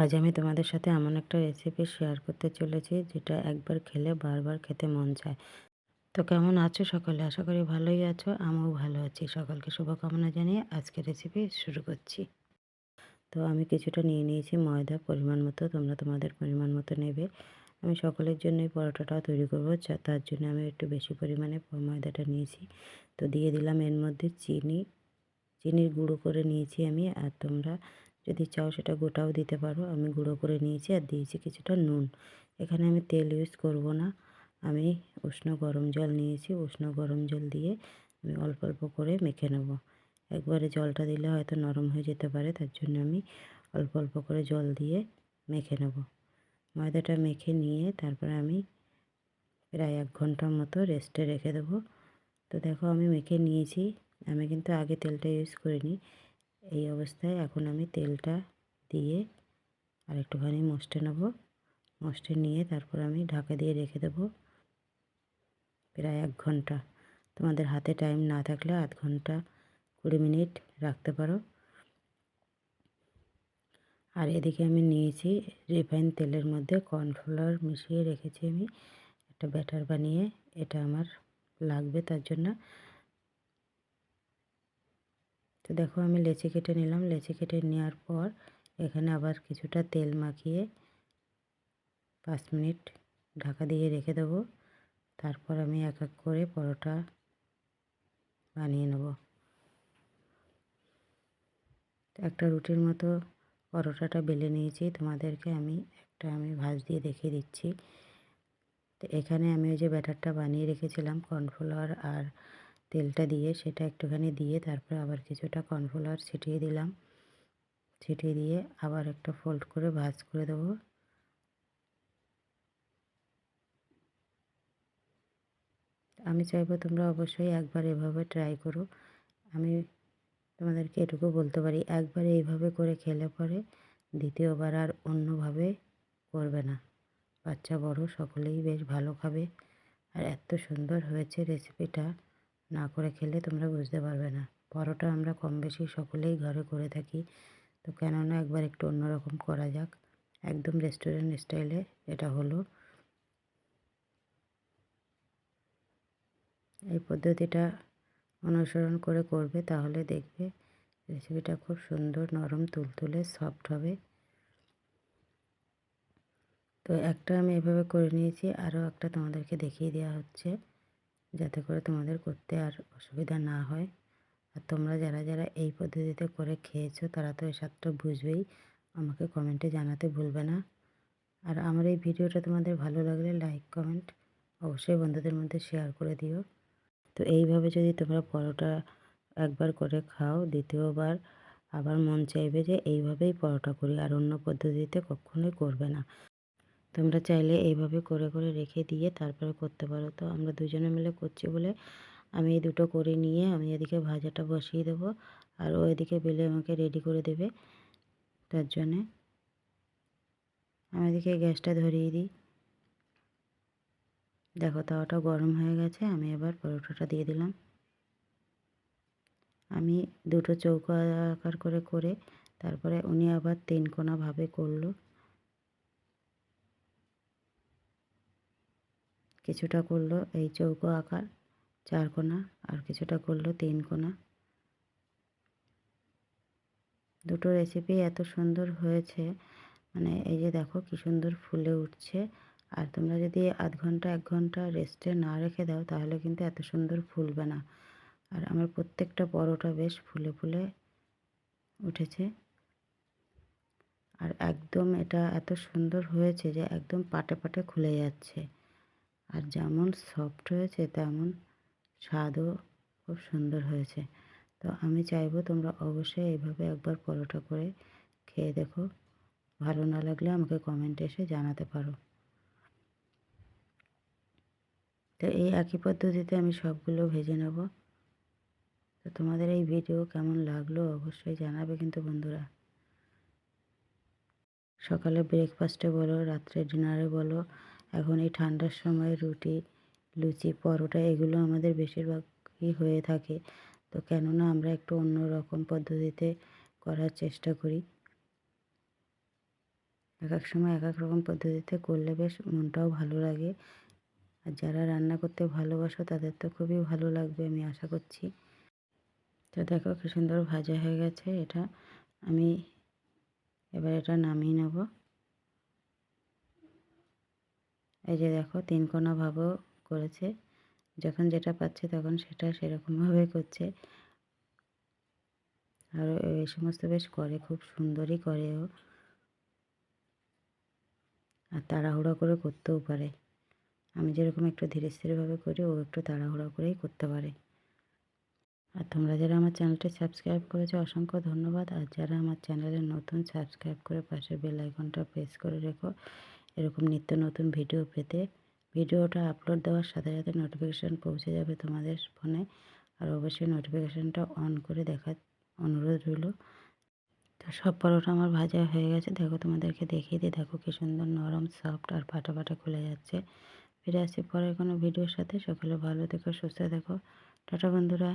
আজ আমি তোমাদের সাথে এমন একটা রেসিপি শেয়ার করতে চলেছি, যেটা একবার খেলে বারবার খেতে মন চায়। তো কেমন আছো সকলে? আশা করি ভালোই আছো, আমিও ভালো আছি। সকালকে শুভকামনা জানিয়ে আজকে রেসিপি শুরু করছি। তো আমি কিছুটা নিয়ে নিয়েছি ময়দা, পরিমাণ মতো, তোমরা তোমাদের পরিমাণ মতো নেবে। আমি সকলের জন্য এই পরোটাটাও তৈরি করব তার জন্য আমি একটু বেশি পরিমাণে ময়দাটা নিয়েছি। তো দিয়ে দিলাম এর মধ্যে চিনি। চিনির গুঁড়ো করে নিয়েছি আমি, আর তোমরা যদি চাও সেটা গোটাও দিতে পারো। আমি গুঁড়ো করে নিয়েছি আর দিয়েছি কিছুটা নুন। এখানে আমি তেল ইউজ করব না। আমি উষ্ণ গরম জল নিয়েছি। উষ্ণ গরম জল দিয়ে আমি অল্প অল্প করে মেখে নেব। একবারে জলটা দিলে হয়তো নরম হয়ে যেতে পারে, তার জন্য আমি অল্প অল্প করে জল দিয়ে মেখে নেব। ময়দাটা মেখে নিয়ে তারপরে আমি প্রায় এক ঘণ্টার মতো রেস্টে রেখে দেবো। তো দেখো আমি মেখে নিয়েছি। আমি কিন্তু আগে তেলটা ইউজ করিনি। এই অবস্থায় এখন আমি তেলটা দিয়ে আর একটুখানি মশটে নেব। মশটে নিয়ে তারপর আমি ঢাকা দিয়ে রেখে দেব প্রায় এক ঘণ্টা। তোমাদের হাতে টাইম না থাকলে আধ ঘণ্টা কুড়ি মিনিট রাখতে পারো। আর এদিকে আমি নিয়েছি রিফাইন তেলের মধ্যে কর্নফ্লাওয়ার মিশিয়ে রেখেছি আমি। একটা ব্যাটার বানিয়ে এটা আমার লাগবে তার জন্য। তো দেখো আমি লেচি কেটে নিলাম। লেচি কেটে নেওয়ার পর এখানে আবার কিছুটা তেল মাখিয়ে পাঁচ মিনিট ঢাকা দিয়ে রেখে দেবো। তারপর আমি এক এক করে পরোটা বানিয়ে নেব। একটা রুটির মতো পরোটাটা বেলে নিয়েছি। তোমাদেরকে আমি একটা আমি ভাজ দিয়ে দেখিয়ে দিচ্ছি। তো এখানে আমি ওই যে ব্যাটারটা বানিয়ে রেখেছিলাম, কর্নফ্লাওয়ার আর তেলটা দিয়ে সেটা একটুখানি দিয়ে তারপরে আবার কিছুটা কর্নফ্লাওয়ার ছিটিয়ে দিলাম। ছিটিয়ে দিয়ে আবার একটা ফোল্ড করে ভাজ করে দেবো। আমি চাইব তোমরা অবশ্যই একবার এভাবে ট্রাই করো। আমি তোমাদেরকে এটুকু বলতে পারি, একবার এইভাবে করে খেলে পরে দ্বিতীয়বার আর অন্যভাবে করবে না। বাচ্চা বড়, সকলেই বেশ ভালো খাবে। আর এত সুন্দর হয়েছে রেসিপিটা না করে খেলে তোমরা বুঝতে পারবে না। পরোটা আমরা কম বেশি সকলেই ঘরে করে থাকি। তো কেননা একবার একটু অন্যরকম করা যাক। একদম রেস্টুরেন্ট স্টাইলে এটা হলো। এই পদ্ধতিটা অনুসরণ করে করবে তাহলে দেখবে রেসিপিটা খুব সুন্দর, নরম, তুলতুলে সফট হবে। তো একটা আমি এভাবে করে নিয়েছি। আরও একটা তোমাদেরকে দেখিয়ে দেওয়া হচ্ছে। যাতে করে তোমাদের করতে আর অসুবিধা না হয়। আর তোমরা যারা যারা এই পদ্ধতিতে করে খেয়েছো, তারা তো এই স্বাদটা বুঝবেই। আমাকে কমেন্টে জানাতে ভুলবে না। আর আমার এই ভিডিওটা তোমাদের ভালো লাগলে লাইক কমেন্ট অবশ্যই বন্ধুদের মধ্যে শেয়ার করে দিও। তো এইভাবে যদি তোমরা পরোটা একবার করে খাও, দ্বিতীয়বার আবার মন চাইবে যে এইভাবেই পরোটা করি, আর অন্য পদ্ধতিতে কখনোই করবে না। তোমরা চাইলে এইভাবে করে করে রেখে দিয়ে তারপরে করতে পারো। তো আমরা দুজনে মিলে করছি বলে আমি এই দুটো করে নিয়ে আমি এদিকে ভাজাটা বসিয়ে দেবো আর ও এদিকে বেলে আমাকে রেডি করে দেবে তার জন্যে। আমি এদিকে গ্যাসটা ধরিয়ে দিই। দেখো তাওয়াটা গরম হয়ে গেছে, আমি এবার পরোটাটা দিয়ে দিলাম। আমি দুটো চৌকো আকার করে করে তারপরে উনি আবার তিন কোনাভাবে করল। কিছুটা করল এই চৌকো আকার, চার কোনা আর কিছুটা করল তিন কোনা দুটো রেসিপি এত সুন্দর হয়েছে মানে এই যে দেখো কি সুন্দর ফুলে উঠছে। আর তোমরা যদি আধ ঘণ্টা, এক ঘণ্টা রেস্টে না রেখে দাও, তাহলে কিন্তু এত সুন্দর ফুলবে না। আর আমার প্রত্যেকটা পরোটা বেশ ফুলে ফুলে উঠেছে। আর একদম এটা এত সুন্দর হয়েছে যে একদম পাটে পাটে খুলে যাচ্ছে। আর যেমন সফট হয়েছে, তেমন স্বাদও খুব সুন্দর হয়েছে। তো আমি চাইব তোমরা অবশ্যই এইভাবে একবার পরোটা করে খেয়ে দেখো। ভালো না লাগলে আমাকে কমেন্টে এসে জানাতে পারো। তো এই একই পদ্ধতিতে আমি সবগুলো ভেজে নেব। তো তোমাদের এই ভিডিও কেমন লাগল অবশ্যই জানাবে কিন্তু বন্ধুরা। সকালে ব্রেকফাস্টে বলো, রাত্রে ডিনারে বলো এখন এই ঠান্ডার সময় রুটি, লুচি, পরোটা এগুলো আমাদের বেশিরভাগই হয়ে থাকে। তো কেননা আমরা একটু অন্য রকম পদ্ধতিতে করার চেষ্টা করি। এক এক সময় এক এক রকম পদ্ধতিতে করলে বেশ মনটাও ভালো লাগে। আর যারা রান্না করতে ভালোবাসো তাদের তো খুবই ভালো লাগবে আমি আশা করছি। তো দেখো কি সুন্দর ভাজা হয়ে গেছে এটা। আমি এবার এটা নামিয়ে নেব। এই যে দেখো, তিন কোনা ভাবও করেছে। যখন যেটা পাচ্ছে তখন সেটা সেরকমভাবে করছে। আর এই সমস্ত বেশ করে, খুব সুন্দরই করে ও। আর তাড়াহুড়ো করে করতেও পারে। আমি যেরকম একটু ধীরে স্থিরভাবে করি, ও একটু তাড়াহুড়ো করেই করতে পারে। আর তোমরা যারা আমার চ্যানেলটি সাবস্ক্রাইব করেছ, অসংখ্য ধন্যবাদ। আর যারা আমার চ্যানেলে নতুন, সাবস্ক্রাইব করে পাশে বেল আইকনটা প্রেস করে রেখো। এরকম নিত্য নতুন ভিডিও পেতে ভিডিওটা আপলোড দেওয়ার সাথে সাথে নোটিফিকেশান পৌঁছে যাবে তোমাদের ফোনে আর অবশ্যই নোটিফিকেশানটা অন করে দেখার অনুরোধ রইল। তো সব পরোটা আমার ভাজা হয়ে গেছে। দেখো তোমাদেরকে দেখিয়ে দিই। দেখো কি সুন্দর নরম সফট আর ফাটা ফাটা খুলে যাচ্ছে। ফিরে আসছি পরে কোনো ভিডিওর সাথে। সকলে ভালো থেকো, সুস্থ থেকো। টাটা বন্ধুরা।